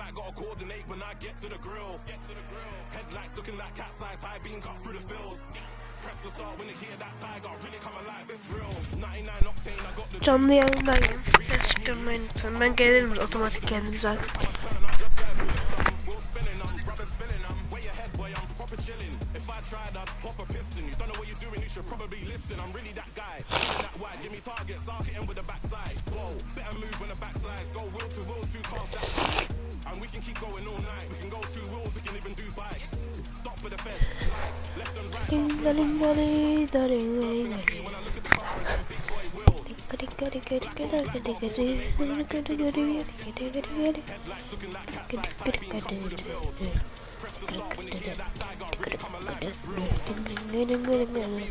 black, gotta coordinate when I get to the grill. To the grill. Headlights looking like cat size, high beam cut through the fields. Press the start when you hear that tiger, really come alive, it's real. 99 octane, I got the Canlı yayındayım. Ses çıkarmayın lütfen. Ben gelirim otomatik kendim zaten. wheel spinning, I'm rubber way ahead, boy, I'm proper chilling. If I tried, I'd pop a piston. You don't know what you're doing, you should probably listen. I'm really that guy, that wide, give me targets, I'll hit him with the backside. Whoa, better move when the backslides, go wheel to wheel, two cars that And we can keep going all night, we can go two wheels, we can even do bikes. Stop for the feds, side, left and right, O da de gunda de Bere bi bi bi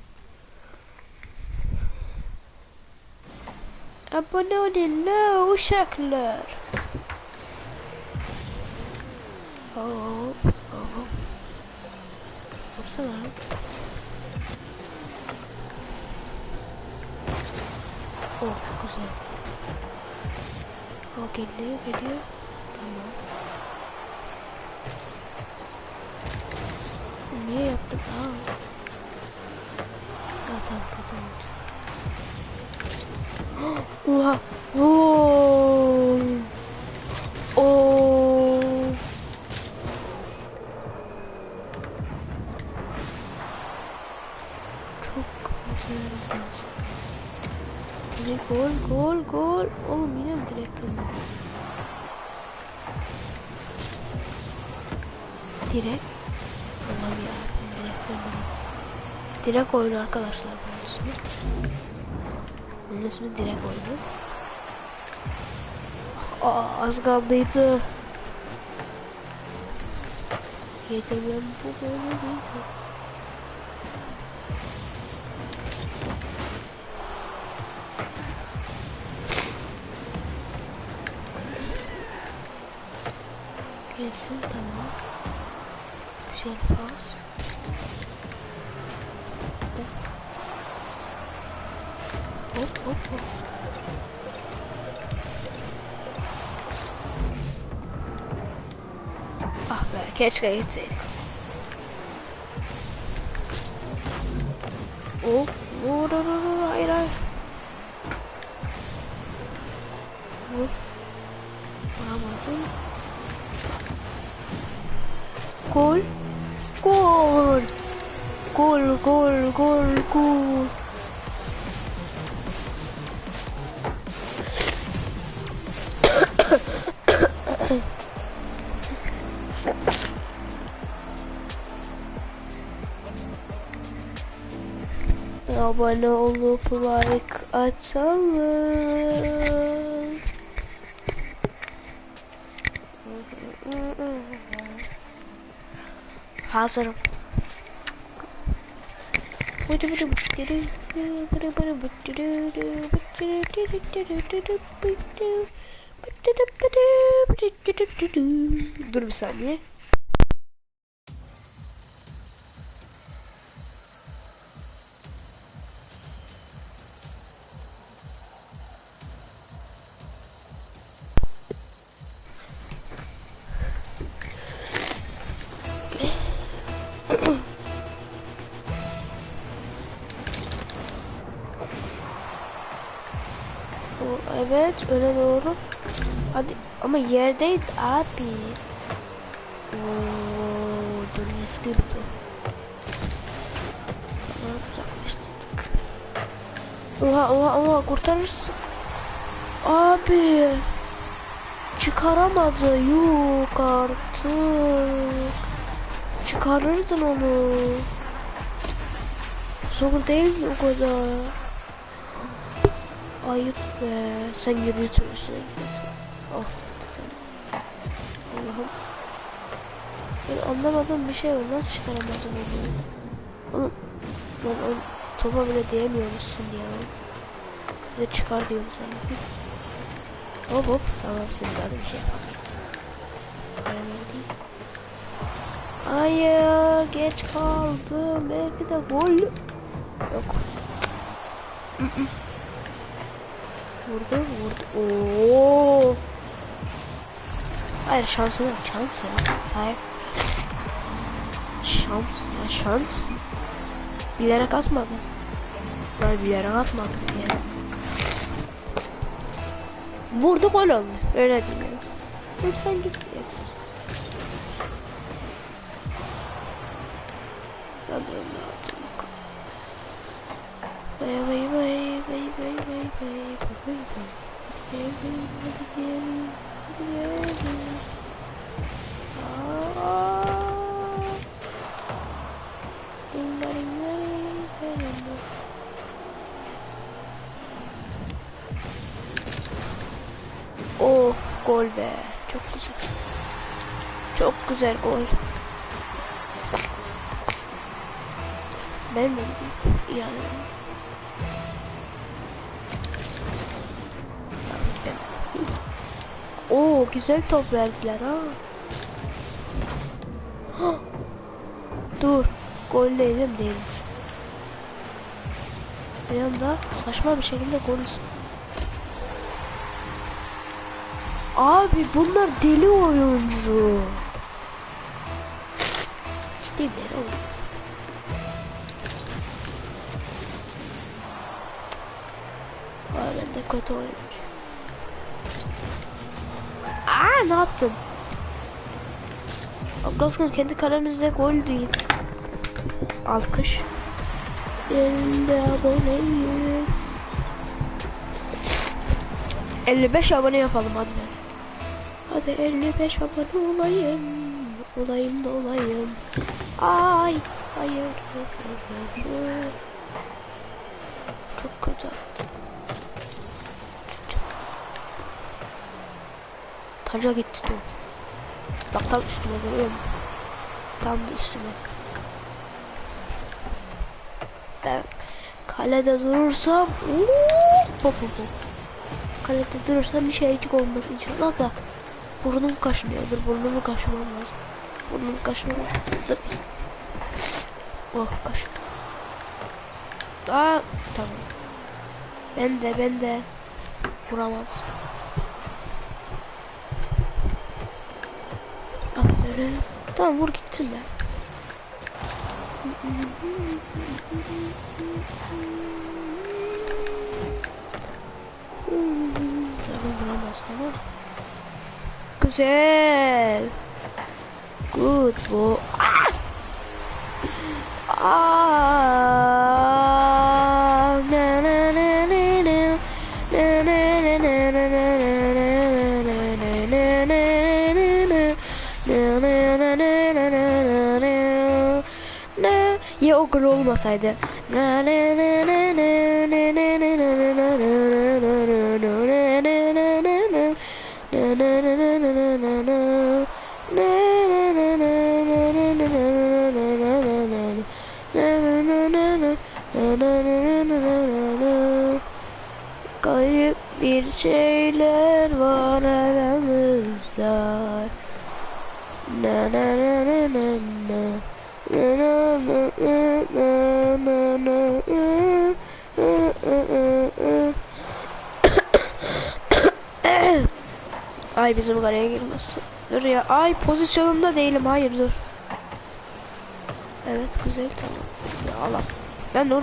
Abone olun la uşaklar. Hop hop. Vursana. Oh güzel. O geliyor geliyor. Tamam. Niye yaptım? Aa. Aa tamam kapanmış. Oha. Oo. Oo. Çok güzel gol gol gol. Oğlum yine mi direkt döndü? Direkt. Allah'ım ya. Direkt döndü. Direkt oyunu arkadaşlar ismi. Bunun ismi direkt oyunu. Aa az kaldıydı. Yetemem bu böyle değildi. Gelsin tamam. Güzel pas. Ah be keşke gitseydik. Hop. Vur vur vur hayır hayır. Vur. Vuramadım. Gol. Gol. Gol gol gol gol. Abone olup like atalım. Hazırım. Dur bir saniye. Evet öne doğru. Hadi ama yerdeydi abi. Oo, dur eski bir uzaklaştırdık. Oha oha oha kurtarırsın. Abi. Çıkaramadı. Yok artık. Çıkarırdın onu. Zor değil mi o kadar? Ayıp be. Sen yürütürsün. Oh. Sen. Allah'ım. Ben anlamadığım bir şey var. Nasıl çıkaramadım onu? Oğlum, lan o topa bile diyemiyormuşsun ya. Ve çıkar diyorum sana. Hop hop. Tamam senin daha da bir şey yapalım. Hayır geç kaldım. Belki de gol. Yok. Vurdu vurdu. Oo. Hayır şansına şans ya. Hayır. Şans ya şans. Bilerek atmadı. Ben bilerek atmadım ya. Vurdu gol oldu. Öyle diyeyim. Lütfen git. Yes. Sanırım lazım. Vay vay vay güzel gol. Ben de yani. Oo güzel top verdiler ha. Dur. Gol değilim değil. Bir anda saçma bir şekilde gol Abi bunlar deli oyuncu. Deli oyuncu. Aa ben de kötü oyuncu. Aa ne yaptın? Glasgow kendi kalemizde gol değil. Alkış. Elinde aboneyiz. 55 abone yapalım hadi ben. Hadi 55 abone olayım. Olayım da olayım. Ay. Hayır. Çok kötü attı. Taca gitti top. Bak tam üstüme görüyor musun? Tam da üstüme. Ben kalede durursam hop hop hop. Kalede durursam bir şeycik olmaz inşallah da burnum kaşınıyor. Dur burnumu kaşımam lazım. Kaşımam lazım. Dur mısın? Oh kaşındı. Aa tamam. Ben de ben de vuramaz. Aferin. Tamam vur gitsin de. Tamam vuramaz ama. Güzel. Good bu. Ah, na na na na na. Na na na na na na. Ya o gol olmasaydı. Na na na bizim kaleye girmesin. Dur ya. Ay pozisyonumda değilim. Hayır dur. Evet güzel tamam. Allah. Ben dur.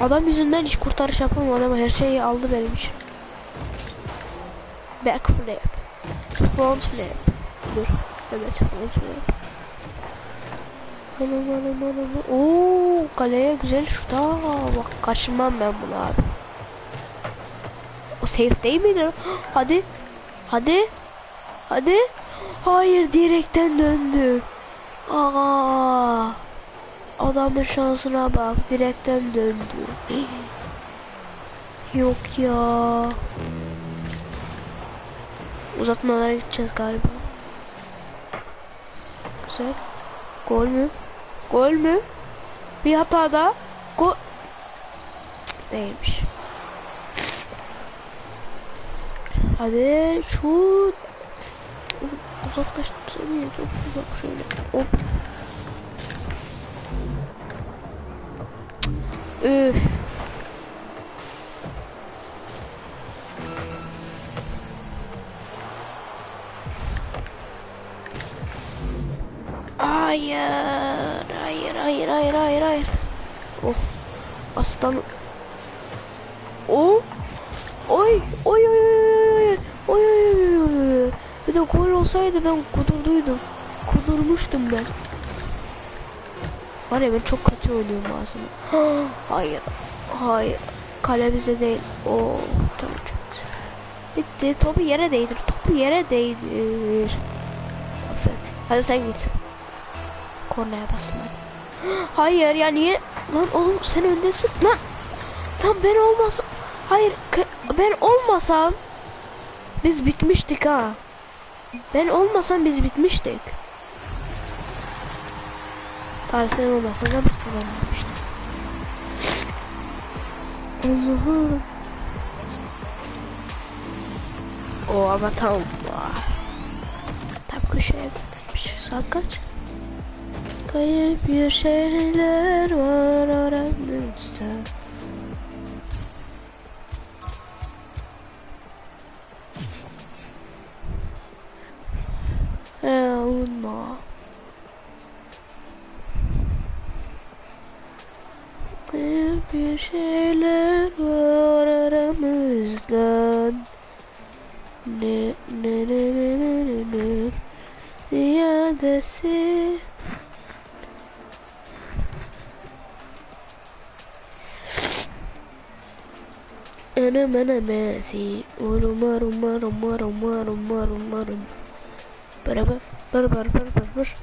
Adam yüzünden hiç kurtarış yapamadım ama her şeyi aldı benim için. Back flip. Front flip. Dur. Evet front flip. Anam anam anam. Oo kaleye güzel şurada. Bak kaçırmam ben bunu abi. O safe değil miydi? Hadi. Hadi. Hadi. Hayır direkten döndü. Aa. Adamın şansına bak. Direkten döndü. Yok ya. Uzatmalara gideceğiz galiba. Güzel. Gol mü? Gol mü? Bir hata daha. Gol. Değilmiş. Hadi şu uzaklaştırmayın çok uzak şöyle hop Üf. Hayır, hayır, hayır, hayır, hayır, hayır. Oh, aslan. O, oh. oy, oy, oy, gol olsaydı ben kudurduydum. Kudurmuştum ben. Var ya ben çok kötü oynuyorum aslında. hayır, hayır. Kale bize değil. Oo, tamam çok güzel. Bitti. Topu yere değdir. Topu yere değdir. Aferin. Hadi sen git. Kornaya bastım hadi. Hayır ya niye? Lan oğlum sen öndesin. Lan. Lan ben olmasam. Hayır ben olmasam. Biz bitmiştik ha. Ben olmasam biz bitmiştik. Tabii sen olmasan da biz kazanmıştık. Allah'ım. O ama tam. Tam köşeye gitmiş. Saat kaç? Kayıp bir şeyler var aramızda. الله Hep bir şeyler var aramızdan Ne ne ne ne ne ne ne Ziyadesi أنا منا ماسي ورما رما رما رما رما رما رما بربا Bır bır bır bır bır.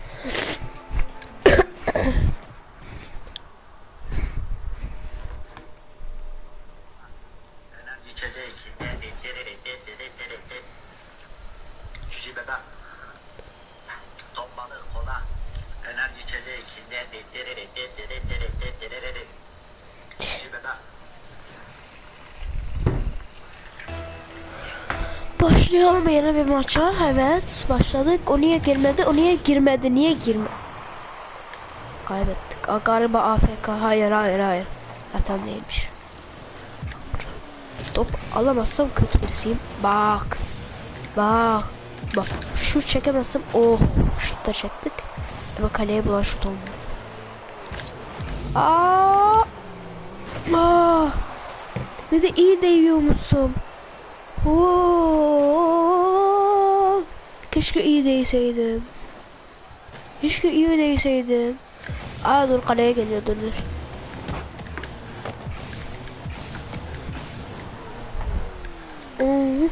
Başlayalım yeni bir maça. Evet başladık. O niye girmedi? O niye girmedi? Niye girmedi? Kaybettik. Aa, galiba AFK. Hayır hayır hayır. Zaten değilmiş. Top alamazsam kötü birisiyim. Bak. Bak. Bak. Şut çekemezsem. Oh. Şut da çektik. Ama kaleye bulan şut olmadı. Aa. Aa. Bir de iyi değiyor musun? Oo. Keşke iyi değseydim. Keşke iyi değseydim. Aa dur kaleye geliyor dur dur. Oo.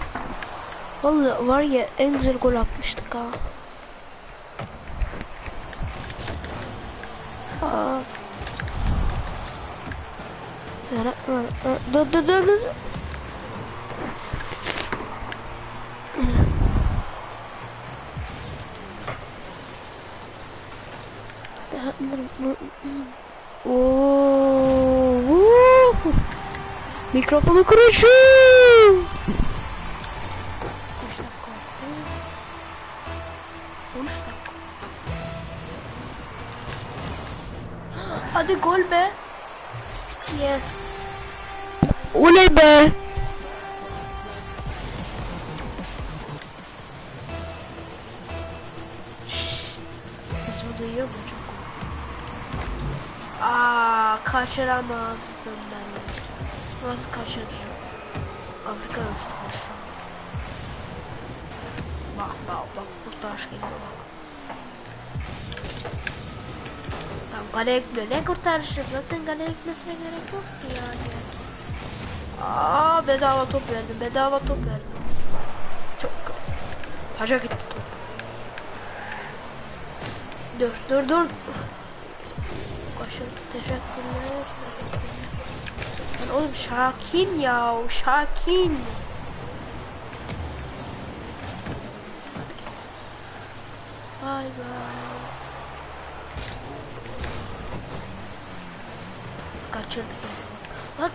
Vallahi var ya en güzel gol atmıştık ha. Aa. Dur dur dur dur. Oh, uh, microfone crujiu! Aa, kaçıramazdım ben. Nasıl kaçıracağım? Afrika uçtu şu an. Bak bak bak kurtarış geliyor bak. Tamam kaleye gitmiyor. Ne kurtarışı? Zaten kaleye gitmesine gerek yok ki yani. Aa bedava top verdim. Bedava top verdim. Çok kötü. Taşa gitti top. Dur dur dur. Teşekkürler. Lan oğlum Şakin ya, Şakin. bay bay. Kaçırdık ya. Lan.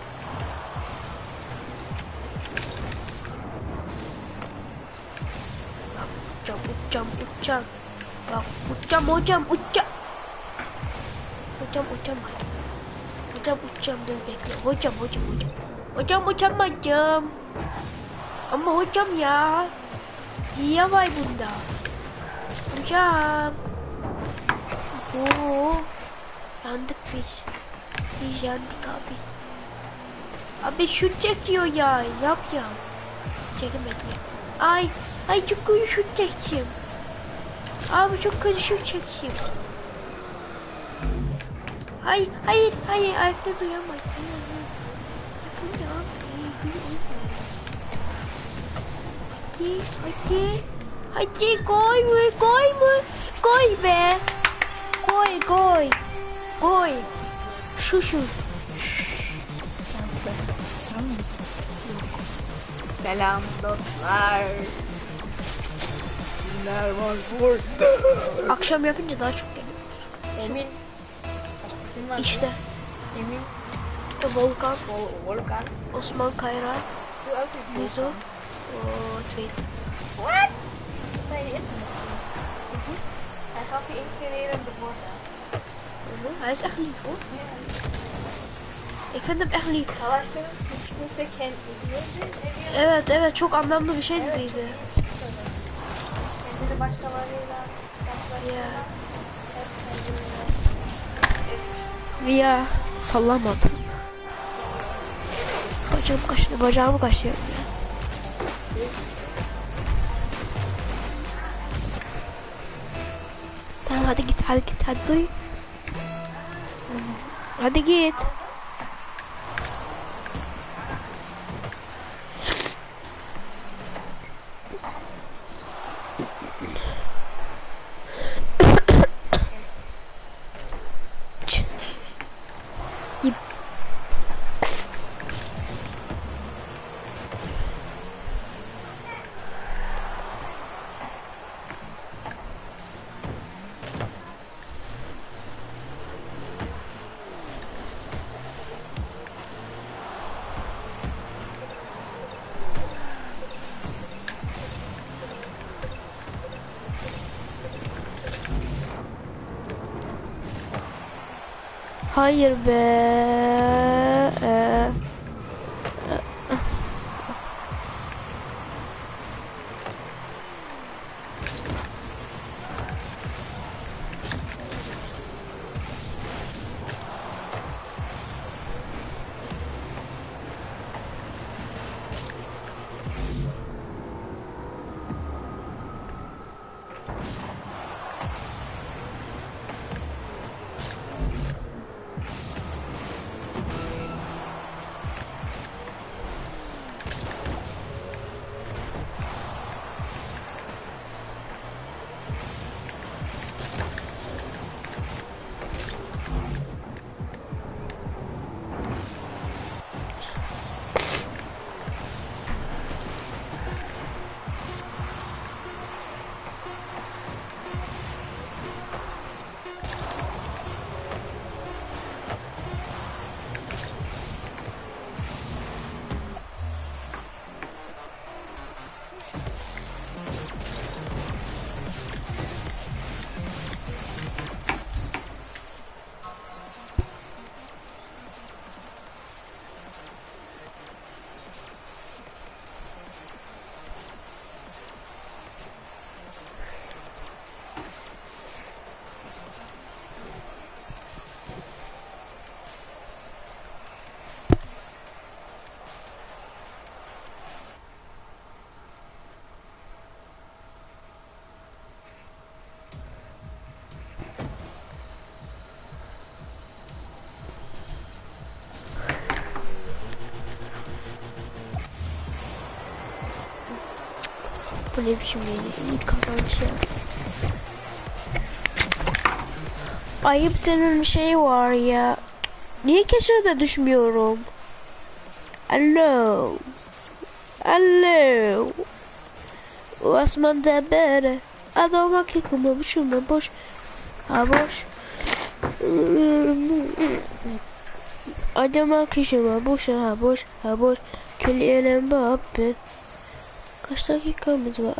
Uçacağım uçacağım uçacağım. Bak uçacağım hocam, uçacağım. Hocam uçamadım. Hocam uçacağım dur bekle. Hocam hocam hocam. Hocam uçamadım. Ama hocam ya. Niye var bunda? Hocam. Oo. Yandık biz. Biz yandık abi. Abi şut çekiyor ya. Yap ya. Çekemedim. Ay. Ay çok kötü şut çekeyim. Abi çok kötü şut çekeyim. Hayır, hayır, hayır. Ayakta duyamayız. Yapın ya. Hadi, hadi. Hadi koy mu, koy mu? Koy be. Koy, koy. Koy. Şu şu. Selam dostlar. Günler var burada. Akşam yapınca daha çok geliyor. Emin. de İşte. Emin. Volkan. Vol Volkan. Osman Kayra. Nizo. Oh, tweet. What? Zijn die internet. Hij gaf je inspirerende woorden. Hij is echt lief hoor. Ik vind hem echt lief. Evet evet çok anlamlı Ya sallamadım. Bacağım kaşınıyor, bacağımı kaşıyor. Tamam hadi git, hadi git, hadi. Hadi git. Hayır be. Bu ne biçim yeni ilk kazanç ya. Ayıp denen bir şey. şey var ya. Niye keşfete düşmüyorum? Alo. Alo. O asmanda bere. Adama kekuma buşuma boş. Ha boş. Adama kekuma boş ha boş ha boş. Keliyelen babbe. Kaç dakika mı acaba?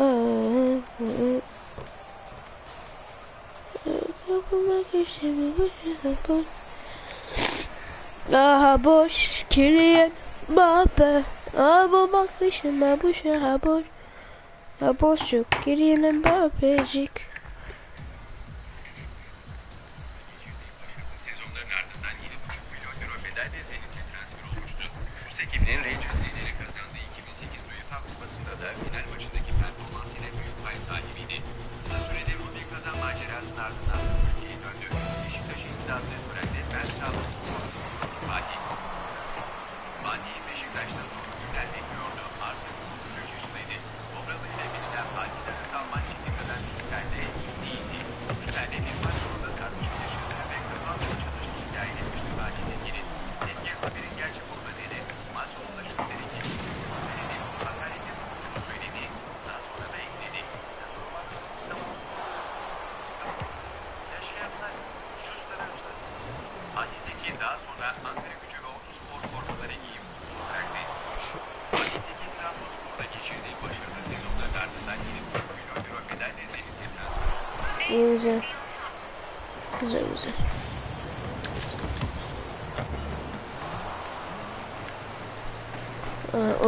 Aha boş kiriyen Mbappe Ama bak peşime bu şaha boş. Ha boşcuk kiriyen Mbappe'cik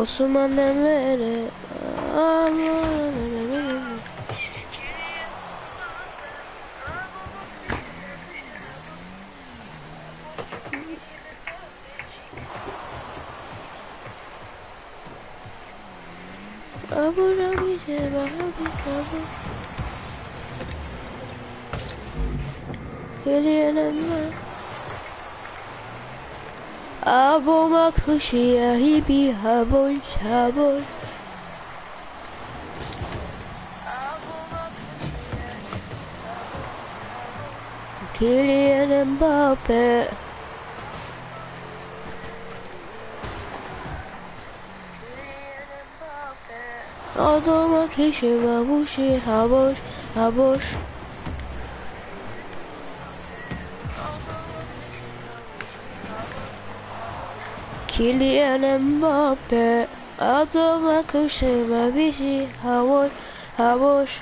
Asuman demlere Abu Dhabi, Abu Dhabi. Geliyorum ben. Abo ma kushi a hibi habon habon. Kylian Mbappe. Abo ma kushi bu şey haboş haboş. Kylian Mbappe Adama koşma bizi havuç havuç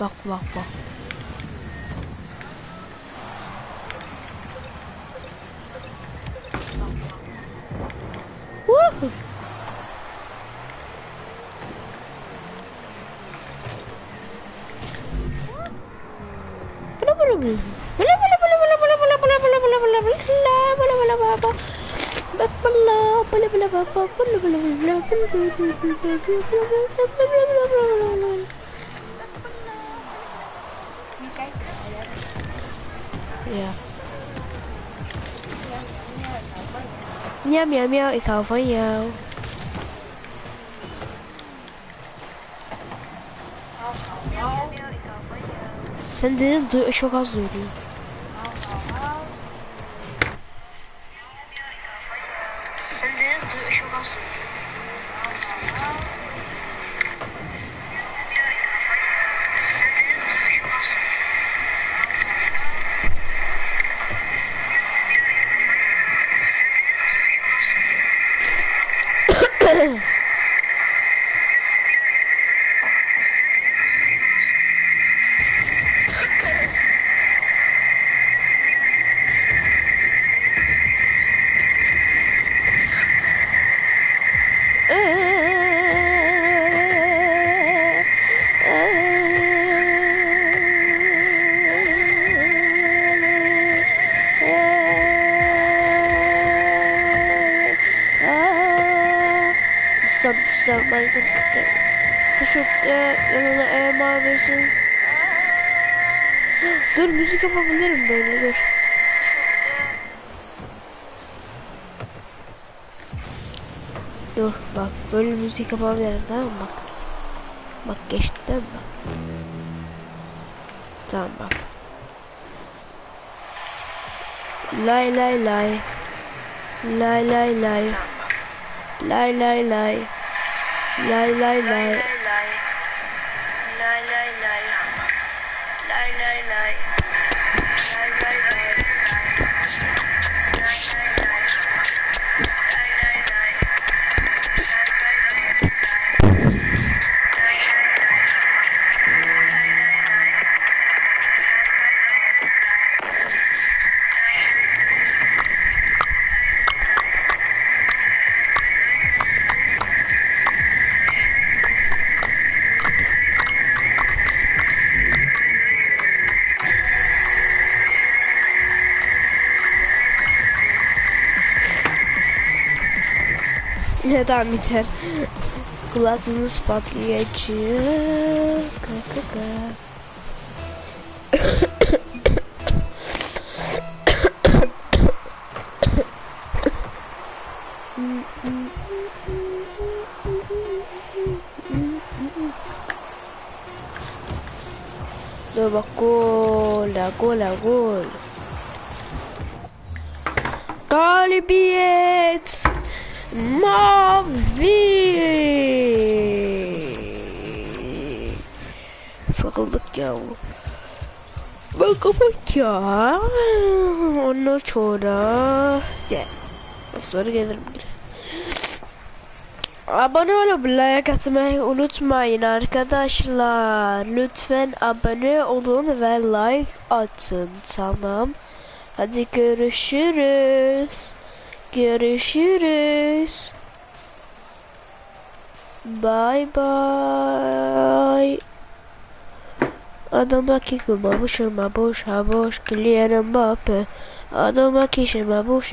Bak bak bak. Yeah. Meow meow meow, it's hou van jou. Sen dedim, çok az duydum. tanıtacağım Minecraft'ı. Teşekkürler. Yanına ema versin. Dur müzik yapabilirim böyle dur. Dur bak böyle müzik yapabilirim tamam bak. Bak geçti değil bak. Tamam bak. Lay lay lay. Lay lay lay. Lay lay lay lay lay. Lay Neden biter? Kulaklığınız patlayacak. Dur bak gol, gol, gol. Galibiyet mavi. Sıkıldık ya. Bakımak ya. Ondan sonra gel. Sonra gelirim. Abone olup like atmayı unutmayın arkadaşlar. Lütfen abone olun ve like atın. Tamam. Hadi görüşürüz. Görüşürüz. Bye bye. Adama ki kuma boş ama boş ha boş Kylian Mbappe Adama ki şema boş